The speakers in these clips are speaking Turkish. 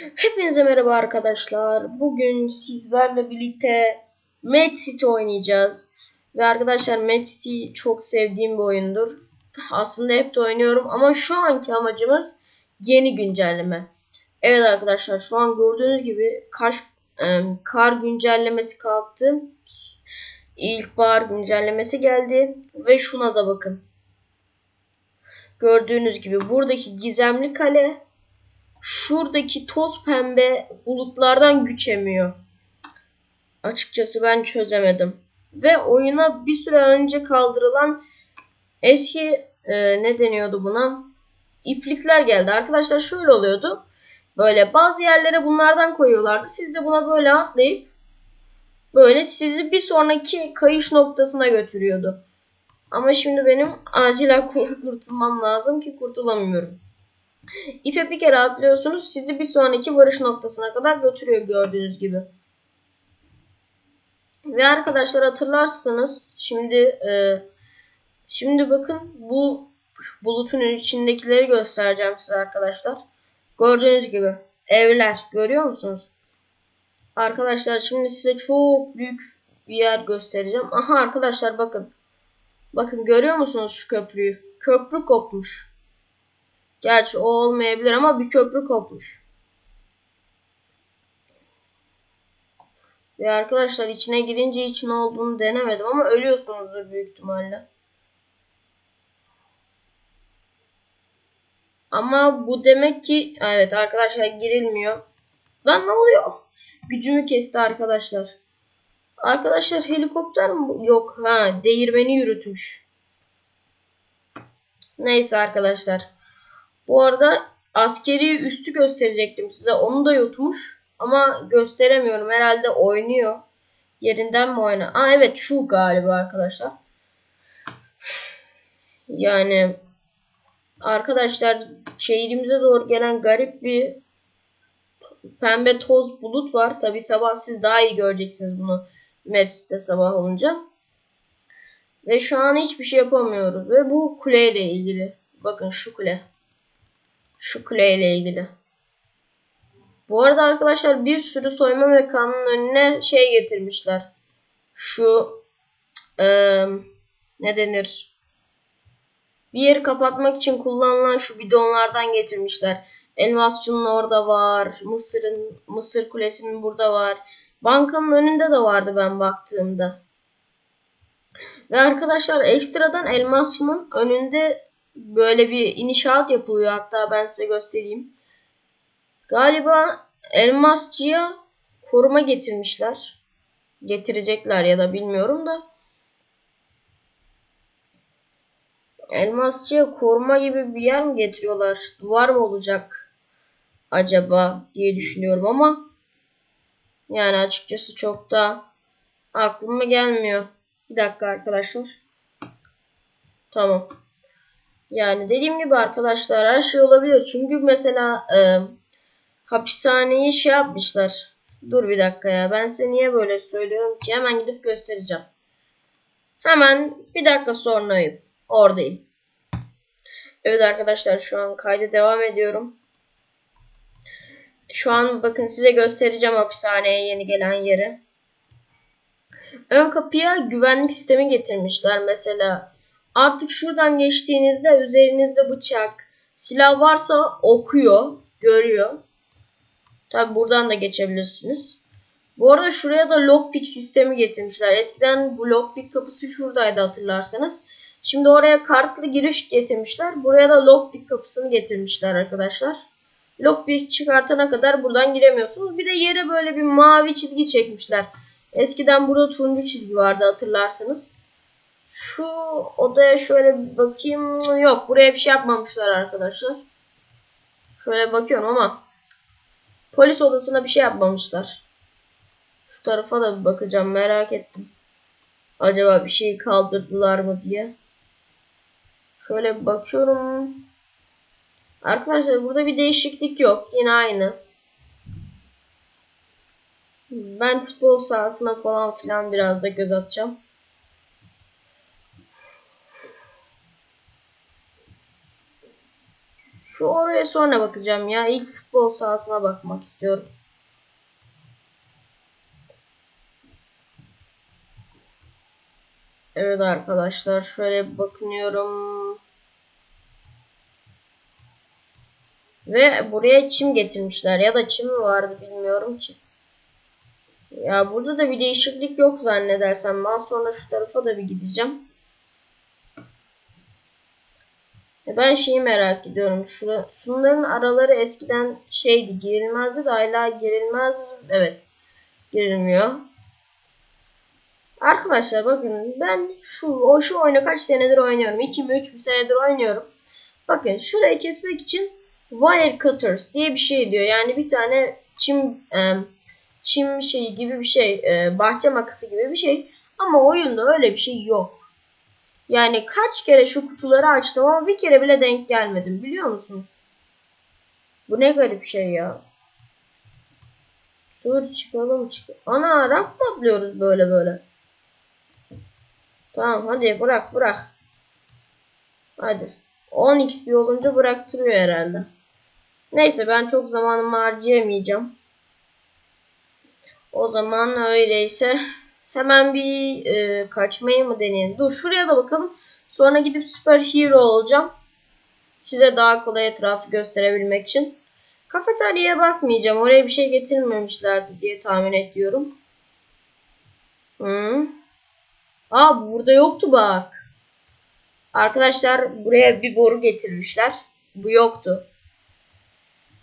Hepinize merhaba arkadaşlar. Bugün sizlerle birlikte Mad City oynayacağız. Ve arkadaşlar Mad City çok sevdiğim bir oyundur. Aslında hep de oynuyorum ama şu anki amacımız yeni güncelleme. Evet arkadaşlar şu an gördüğünüz gibi kaş, e, kar güncellemesi kalktı. İlkbahar güncellemesi geldi. Ve şuna da bakın. Gördüğünüz gibi buradaki gizemli kale şuradaki toz pembe bulutlardan güç emiyor. Açıkçası ben çözemedim. Ve oyuna bir süre önce kaldırılan eski e, ne deniyordu buna? İplikler geldi. Arkadaşlar şöyle oluyordu. Böyle bazı yerlere bunlardan koyuyorlardı. Siz de buna böyle atlayıp böyle sizi bir sonraki kayış noktasına götürüyordu. Ama şimdi benim acilen kurtulmam lazım ki kurtulamıyorum. İpe bir kere atlıyorsunuz. Sizi bir sonraki varış noktasına kadar götürüyor gördüğünüz gibi. Ve arkadaşlar hatırlarsınız şimdi e, şimdi bakın bu bulutun içindekileri göstereceğim size arkadaşlar. Gördüğünüz gibi evler görüyor musunuz? Arkadaşlar şimdi size çok büyük bir yer göstereceğim. Aha arkadaşlar bakın. Bakın görüyor musunuz şu köprüyü? Köprü kopmuş. Gerçi o olmayabilir ama bir köprü kopmuş. Ve arkadaşlar içine girince için olduğunu denemedim ama ölüyorsunuzdur büyük ihtimalle. Ama bu demek ki evet arkadaşlar girilmiyor. Lan ne oluyor? Gücümü kesti arkadaşlar. Arkadaşlar helikopter mi? Yok ha değirmeni yürütmüş. Neyse arkadaşlar. Bu arada askeri üstü gösterecektim size. Onu da yutmuş. Ama gösteremiyorum. Herhalde oynuyor. Yerinden mi oyna? Aa evet şu galiba arkadaşlar. Yani arkadaşlar şehrimize doğru gelen garip bir pembe toz bulut var. Tabi sabah siz daha iyi göreceksiniz bunu Maps'te sabah olunca. Ve şu an hiçbir şey yapamıyoruz. Ve bu kuleyle ilgili. Bakın şu kule. Şu kuleyle ilgili. Bu arada arkadaşlar bir sürü soyma mekanının önüne şey getirmişler. Şu e, ne denir? Bir yeri kapatmak için kullanılan şu bidonlardan getirmişler. Elmasçının orada var. Mısır'ın Mısır Kulesi'nin burada var. Bankanın önünde de vardı ben baktığımda. Ve arkadaşlar ekstradan elmasçının önünde böyle bir inşaat yapılıyor. Hatta ben size göstereyim. Galiba elmasçıya koruma getirmişler. Getirecekler ya da bilmiyorum da. Elmasçıya koruma gibi bir yer mi getiriyorlar? Duvar mı olacak acaba diye düşünüyorum ama yani açıkçası çok da aklıma gelmiyor. Bir dakika arkadaşlar. Tamam. Yani dediğim gibi arkadaşlar her şey olabilir. Çünkü mesela e, hapishaneyi şey yapmışlar. Dur bir dakika ya. Ben size niye böyle söylüyorum ki? Hemen gidip göstereceğim. Hemen bir dakika sonrayım. Oradayım. Evet arkadaşlar şu an kayda devam ediyorum. Şu an bakın size göstereceğim hapishaneye yeni gelen yeri. Ön kapıya güvenlik sistemi getirmişler. Mesela Artık şuradan geçtiğinizde üzerinizde bıçak, silah varsa okuyor, görüyor. Tabi buradan da geçebilirsiniz. Bu arada şuraya da lockpick sistemi getirmişler. Eskiden bu lockpick kapısı şuradaydı hatırlarsanız. Şimdi oraya kartlı giriş getirmişler. Buraya da lockpick kapısını getirmişler arkadaşlar. Lockpick çıkartana kadar buradan giremiyorsunuz. Bir de yere böyle bir mavi çizgi çekmişler. Eskiden burada turuncu çizgi vardı hatırlarsanız. Şu odaya şöyle bir bakayım. Yok buraya bir şey yapmamışlar arkadaşlar. Şöyle bakıyorum ama polis odasına bir şey yapmamışlar. Şu tarafa da bir bakacağım merak ettim. Acaba bir şey kaldırdılar mı diye. Şöyle bir bakıyorum. Arkadaşlar burada bir değişiklik yok. Yine aynı. Ben futbol sahasına falan filan biraz da göz atacağım. Şu oraya sonra bakacağım ya. İlk futbol sahasına bakmak istiyorum. Evet arkadaşlar şöyle bakınıyorum. Ve buraya çim getirmişler ya da çim mi vardı bilmiyorum ki. Ya burada da bir değişiklik yok zannedersem. Ben sonra şu tarafa da bir gideceğim. E, ben şeyi merak ediyorum. Şura, şunların araları eskiden şeydi girilmezdi de hala girilmez. Evet. Girilmiyor. Arkadaşlar bakın ben şu o şu oyunu kaç senedir oynuyorum. 2 mi 3 mi senedir oynuyorum. Bakın şurayı kesmek için wire cutters diye bir şey diyor. Yani bir tane çim e, çim şeyi gibi bir şey, e, bahçe makası gibi bir şey. Ama oyunda öyle bir şey yok. Yani kaç kere şu kutuları açtım ama bir kere bile denk gelmedim biliyor musunuz? Bu ne garip şey ya. Dur çıkalım çık. Ana ramp mı böyle böyle? Tamam hadi bırak bırak. Hadi. 10 XP olunca bıraktırıyor herhalde. Neyse ben çok zamanımı harcayamayacağım. O zaman öyleyse hemen bir e, kaçmayı mı deneyelim? Dur şuraya da bakalım. Sonra gidip süper hero olacağım. Size daha kolay etrafı gösterebilmek için. Kafeteryaya bakmayacağım. Oraya bir şey getirmemişlerdi diye tahmin ediyorum. Hı. Aa burada yoktu bak. Arkadaşlar buraya bir boru getirmişler. Bu yoktu.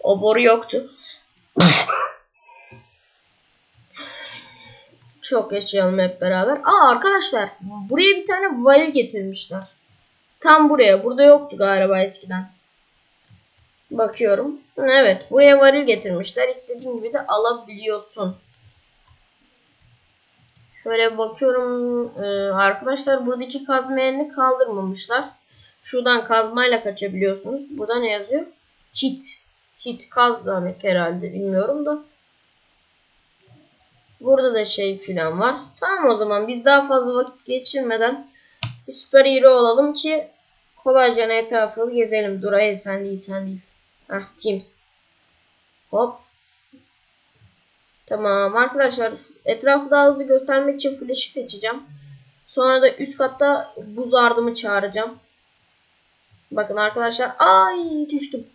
O boru yoktu. Çok yaşayalım hep beraber. Aa arkadaşlar buraya bir tane varil getirmişler. Tam buraya. Burada yoktu galiba eskiden. Bakıyorum. Evet buraya varil getirmişler. İstediğin gibi de alabiliyorsun. Şöyle bakıyorum. Ee, arkadaşlar buradaki kazma yerini kaldırmamışlar. Şuradan kazmayla kaçabiliyorsunuz. Burada ne yazıyor? Hit. Hit kaz demek herhalde bilmiyorum da. Burada da şey filan var. Tamam o zaman biz daha fazla vakit geçirmeden bir süper hero olalım ki kolayca etrafı gezelim. Dur hayır sen değil sen değil. Heh Teams. Hop. Tamam arkadaşlar etrafı daha hızlı göstermek için flash'ı seçeceğim. Sonra da üst katta buz ardımı çağıracağım. Bakın arkadaşlar ay düştüm.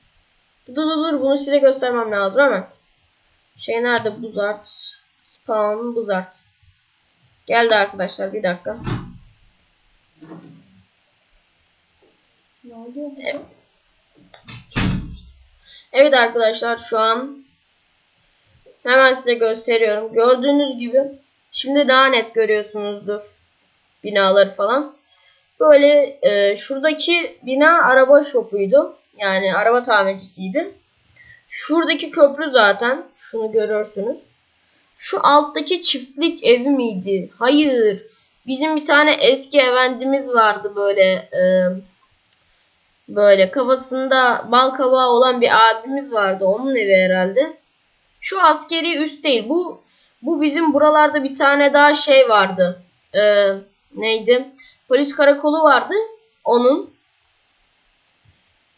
Dur dur dur bunu size göstermem lazım hemen. Şey nerede buz art? Spawn Blizzard. Geldi arkadaşlar bir dakika. Evet. evet arkadaşlar şu an hemen size gösteriyorum. Gördüğünüz gibi şimdi daha net görüyorsunuzdur binaları falan. Böyle e, şuradaki bina araba shopuydu. Yani araba tamircisiydi. Şuradaki köprü zaten. Şunu görürsünüz. Şu alttaki çiftlik evi miydi? Hayır. Bizim bir tane eski efendimiz vardı böyle e, böyle kafasında bal kabağı olan bir abimiz vardı. Onun evi herhalde. Şu askeri üst değil. Bu bu bizim buralarda bir tane daha şey vardı. E, neydi? Polis karakolu vardı. Onun.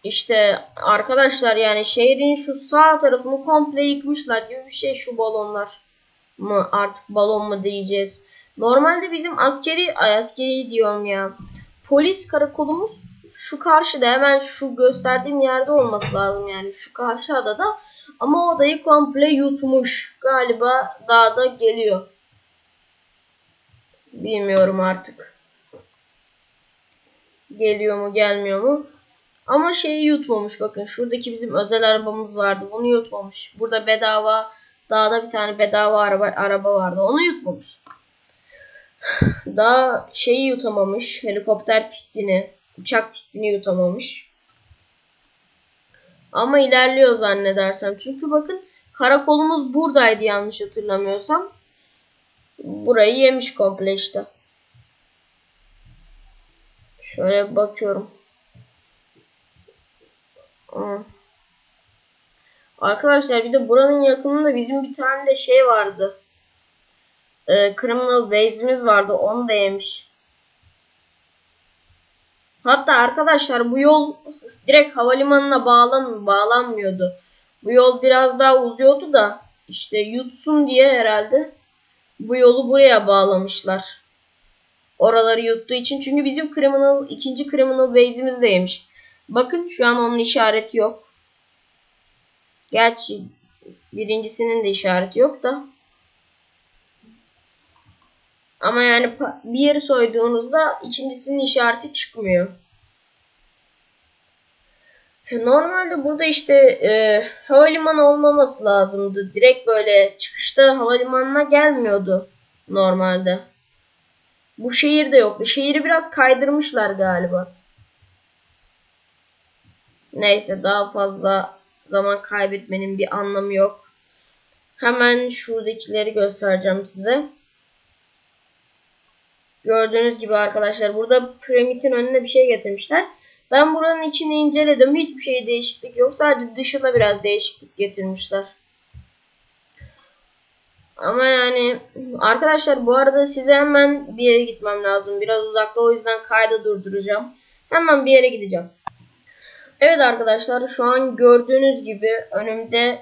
İşte arkadaşlar yani şehrin şu sağ tarafını komple yıkmışlar gibi bir şey şu balonlar mı artık balon mu diyeceğiz. Normalde bizim askeri ay askeri diyorum ya. Polis karakolumuz şu karşıda hemen şu gösterdiğim yerde olması lazım yani şu karşı adada. Ama odayı komple yutmuş. Galiba dağda geliyor. Bilmiyorum artık. Geliyor mu gelmiyor mu. Ama şeyi yutmamış bakın. Şuradaki bizim özel arabamız vardı. Bunu yutmamış. Burada bedava Dağda bir tane bedava araba, araba vardı. Onu yutmamış. Daha şeyi yutamamış. Helikopter pistini, uçak pistini yutamamış. Ama ilerliyor zannedersem. Çünkü bakın karakolumuz buradaydı yanlış hatırlamıyorsam. Burayı yemiş komple işte. Şöyle bakıyorum. Hmm. Arkadaşlar bir de buranın yakınında bizim bir tane de şey vardı. Ee, criminal base'imiz vardı. Onu da yemiş. Hatta arkadaşlar bu yol direkt havalimanına bağlan bağlanmıyordu. Bu yol biraz daha uzuyordu da işte yutsun diye herhalde bu yolu buraya bağlamışlar. Oraları yuttuğu için. Çünkü bizim criminal, ikinci criminal base'imiz de yemiş. Bakın şu an onun işareti yok. Gerçi birincisinin de işareti yok da. Ama yani bir yeri soyduğunuzda ikincisinin işareti çıkmıyor. Normalde burada işte e, havalimanı olmaması lazımdı. Direkt böyle çıkışta havalimanına gelmiyordu normalde. Bu şehirde yok. Bu şehri biraz kaydırmışlar galiba. Neyse daha fazla zaman kaybetmenin bir anlamı yok. Hemen şuradakileri göstereceğim size. Gördüğünüz gibi arkadaşlar burada piramidin önüne bir şey getirmişler. Ben buranın içini inceledim. Hiçbir şey değişiklik yok. Sadece dışına biraz değişiklik getirmişler. Ama yani arkadaşlar bu arada size hemen bir yere gitmem lazım. Biraz uzakta o yüzden kaydı durduracağım. Hemen bir yere gideceğim. Evet arkadaşlar şu an gördüğünüz gibi önümde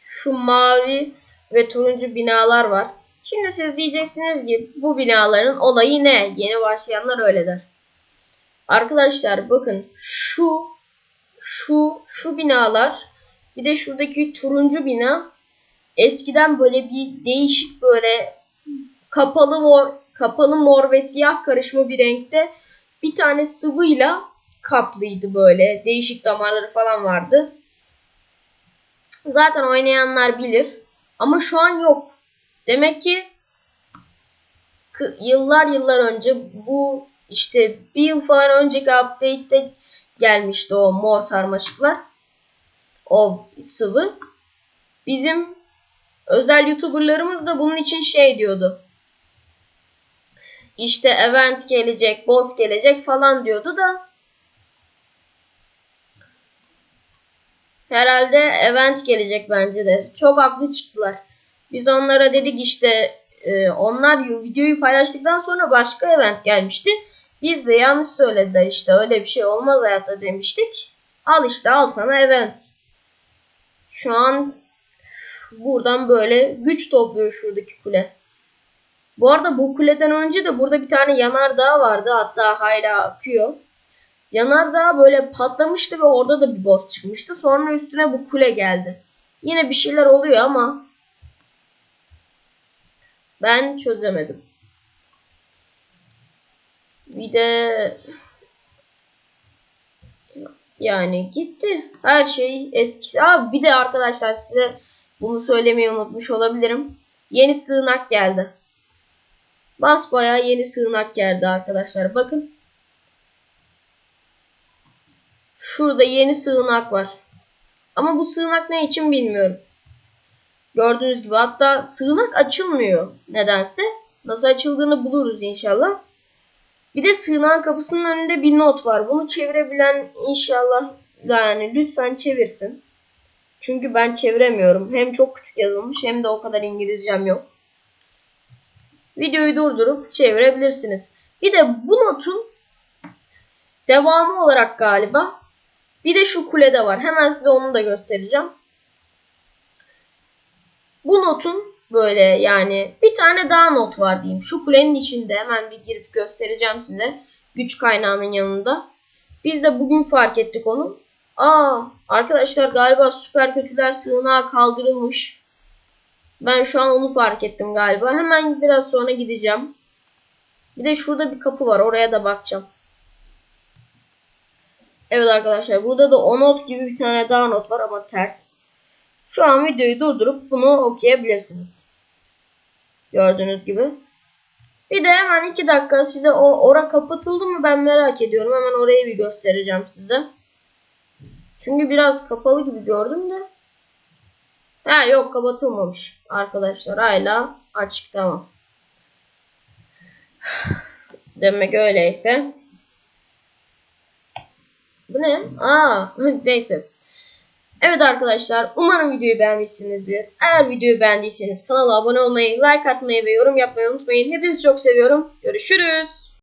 şu mavi ve turuncu binalar var. Şimdi siz diyeceksiniz ki bu binaların olayı ne? Yeni başlayanlar öyle der. Arkadaşlar bakın şu şu şu binalar bir de şuradaki turuncu bina eskiden böyle bir değişik böyle kapalı mor, kapalı mor ve siyah karışma bir renkte bir tane sıvıyla kaplıydı böyle. Değişik damarları falan vardı. Zaten oynayanlar bilir. Ama şu an yok. Demek ki yıllar yıllar önce bu işte bir yıl falan önceki update'te gelmişti o mor sarmaşıklar. O sıvı. Bizim özel youtuberlarımız da bunun için şey diyordu. İşte event gelecek, boss gelecek falan diyordu da herhalde event gelecek bence de. Çok haklı çıktılar. Biz onlara dedik işte e, onlar videoyu paylaştıktan sonra başka event gelmişti. Biz de yanlış söylediler işte öyle bir şey olmaz hayatta demiştik. Al işte al sana event. Şu an buradan böyle güç topluyor şuradaki kule. Bu arada bu kuleden önce de burada bir tane yanardağ vardı. Hatta hala akıyor. Yanardağ böyle patlamıştı ve orada da bir boss çıkmıştı. Sonra üstüne bu kule geldi. Yine bir şeyler oluyor ama ben çözemedim. Bir de yani gitti. Her şey eskisi. Aa, bir de arkadaşlar size bunu söylemeyi unutmuş olabilirim. Yeni sığınak geldi. Basbayağı yeni sığınak geldi arkadaşlar. Bakın. Şurada yeni sığınak var. Ama bu sığınak ne için bilmiyorum. Gördüğünüz gibi hatta sığınak açılmıyor nedense. Nasıl açıldığını buluruz inşallah. Bir de sığınağın kapısının önünde bir not var. Bunu çevirebilen inşallah yani lütfen çevirsin. Çünkü ben çeviremiyorum. Hem çok küçük yazılmış hem de o kadar İngilizcem yok. Videoyu durdurup çevirebilirsiniz. Bir de bu notun devamı olarak galiba bir de şu kulede var. Hemen size onu da göstereceğim. Bu notun böyle yani bir tane daha not var diyeyim. Şu kulenin içinde hemen bir girip göstereceğim size. Güç kaynağının yanında. Biz de bugün fark ettik onu. Aa arkadaşlar galiba süper kötüler sığınağı kaldırılmış. Ben şu an onu fark ettim galiba. Hemen biraz sonra gideceğim. Bir de şurada bir kapı var. Oraya da bakacağım. Evet arkadaşlar burada da o not gibi bir tane daha not var ama ters. Şu an videoyu durdurup bunu okuyabilirsiniz. Gördüğünüz gibi. Bir de hemen 2 dakika size o ora kapatıldı mı ben merak ediyorum. Hemen orayı bir göstereceğim size. Çünkü biraz kapalı gibi gördüm de. Ha yok kapatılmamış arkadaşlar. Hala açık tamam. Demek öyleyse. Bu ne? Aa neyse. Evet arkadaşlar umarım videoyu beğenmişsinizdir. Eğer videoyu beğendiyseniz kanala abone olmayı, like atmayı ve yorum yapmayı unutmayın. Hepinizi çok seviyorum. Görüşürüz.